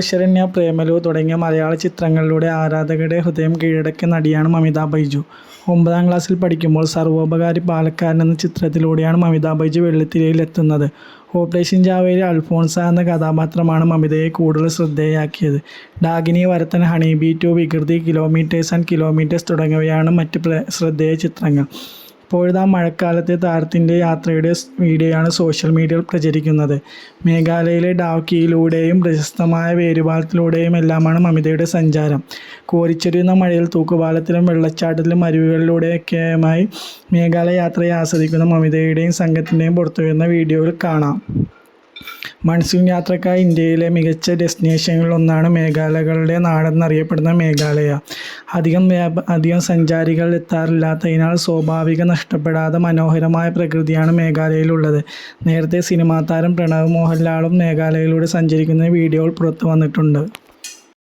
ശരണ്യ പ്രേമലു തുടങ്ങിയ മലയാള ചിത്രങ്ങളിലൂടെ ആരാധകരുടെ ഹൃദയം കീഴടക്കിയ നടിയാണ് മമിത ബൈജു. ഒമ്പതാം ക്ലാസ്സിൽ പഠിക്കുമ്പോൾ സർവോപകാരി പാലക്കാരൻ എന്ന ചിത്രത്തിലൂടെയാണ് മമിത ബൈജു വെള്ളിത്തിരയിൽ എത്തുന്നത് ഓപ്പറേഷൻ ജാവയിലെ അൽഫോൺസ എന്ന കഥാപാത്രമാണ് മമിതയെ കൂടുതൽ ശ്രദ്ധേയയാക്കിയത് Dakini Varathan honey bee two Vikruthi kilometers and kilometers തുടങ്ങിയവയാണ് മറ്റ് ശ്രദ്ധേയ ചിത്രങ്ങൾ. ഇപ്പോഴിതാ മഴക്കാലത്തെ താരത്തിന്റെ യാത്രയുടെ വീഡിയോ വീഡിയോയാണ് സോഷ്യൽ മീഡിയയിൽ പ്രചരിക്കുന്നത്. മേഘാലയയിലെ ഡാക്കിയിലൂടെയും പ്രശസ്തമായ വേരുപാലത്തിലൂടെയും എല്ലാമാണ് മമിതയുടെ സഞ്ചാരം. കോരിച്ചൊരിയുന്ന മഴയിൽ തൂക്കുപാലത്തിലും വെള്ളച്ചാട്ടത്തിലും അരുവികളിലൂടെയൊക്കെയുമായി മേഘാലയ യാത്രയെ ആസ്വദിക്കുന്ന മമിതയുടെയും സംഘത്തിന്റെയും പുറത്തുവരുന്ന വീഡിയോയിൽ കാണാം. മൺസൂൺ യാത്രക്കായി ഇന്ത്യയിലെ മികച്ച ഡെസ്റ്റിനേഷനുകളിലൊന്നാണ് മേഘാലയകളുടെ നാടെന്നറിയപ്പെടുന്ന മേഘാലയ. അധികം വ്യാപ അധികം സഞ്ചാരികൾ എത്താറില്ലാത്തതിനാൽ സ്വാഭാവിക നഷ്ടപ്പെടാതെ മനോഹരമായ പ്രകൃതിയാണ് മേഘാലയയിലുള്ളത്. നേരത്തെ സിനിമാ താരം പ്രണവ് മോഹൻലാലും മേഘാലയയിലൂടെ സഞ്ചരിക്കുന്ന വീഡിയോകൾ പുറത്തു വന്നിട്ടുണ്ട്.